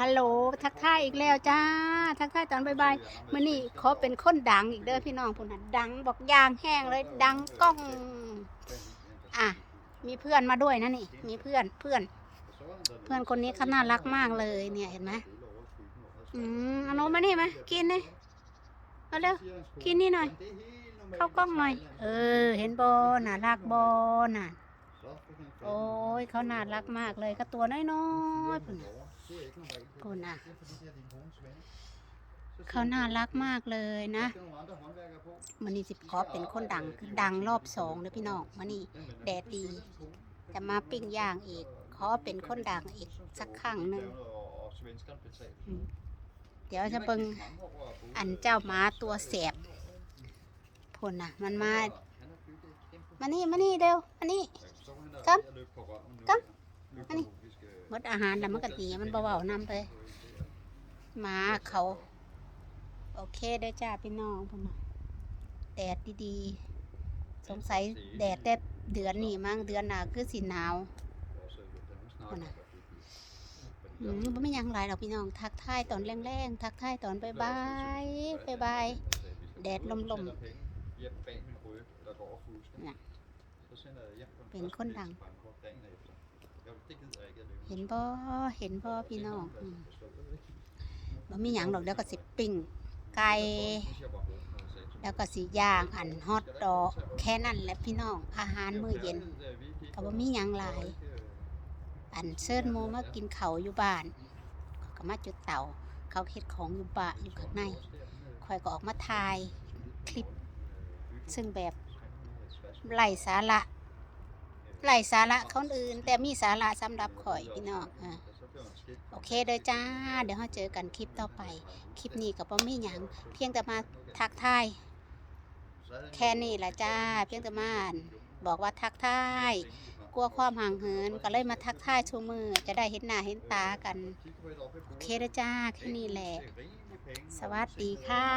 ฮัลโหลทักทายอีกแล้วจ้า ทักทายตอนบ่ายๆมื่อนี้เขอเป็นคนดังอีกเด้อพี่น้องพุ่นน่ะดังบอกยางแห้งเลยดังก้องอะมีเพื่อนมาด้วยนะนี่ มีเพื่อนเพื่อน เพื่อนคนนี้เขาน่ารักมากเลยเนี่ยเห็นไหมอืมเอาโนมานี่ไหมกินนี่เอาเร็วกินนี่หน่อย เข้ากล้องหน่อย เออ เห็นบอน่ารักบอน่ะโอ้ยเขาน่ารักมากเลยก็ตัวน้อยๆ พุ่นน่ะ เขาน่ารักมากเลยนะมันนี่สิบขอเป็นคนดังดังรอบสองเลยพี่น้องมันนี่แดดดี จะมาปิ้งย่างอีกขอเป็นคนดังอีกสักครั้งหนึ่งเดี๋ยวจะเบิงอันเจ้าหมาตัวแสบพุ่นน่ะ มันมา มานี่มานี่เร็วมานี่ Kom. Kom. อันนี้ห มดอาหารแล้วมันก็หนีมันเบาๆนำไปหมาเขา โอเคเด้อจ้าพี่น้องพุ่นน่ะแดดดีๆ สงสัยแดดแต่เดือนนี้มั้งเดือนหน้าคือสิหนาว Con à. อืมบ่มีหยังหลายดอกพี่น้อง ทักทายตอนแรงๆทักทายตอนบายๆบายๆแดดลมๆน่ะเป็นคนดังเห็นบ่เห็นบ่พี่น้องบ่มีหยังดอกเดี๋ยวก็สิปิ้งไก่แล้วก็สิย่างอันฮอตดอก แค่นั้นแหละพี่น้องอาหารมื้อเย็นก็บ่มีหยังหลาย อันเชิญหมูมากินเขาอยู่บ้านก็มาจุดเตาเขาเฮ็ดของอยู่บ้านอยู่ข้างในข่อยก็ออกมาถ่ายคลิป ซึ่งแบบไร้สาระ ไร้สาระคนอื่น แต่มีสาระสำหรับข่อยพี่น้องอะโอเคเด้อจ้า เดี๋ยวเราเจอกันคลิปต่อไป คลิปนี้ก็บ่มีหยัง เพียงแต่มาทักทายแค่นี้แหละจ้า เพียงแต่มาบอกว่าทักทายกลัวความห่างเหินก็เลยมาทักทายชูมือ จะได้เห็นหน้าเห็นตากัน โอเคเด้อจ้า แค่นี้แหละ สวัสดีค่ะ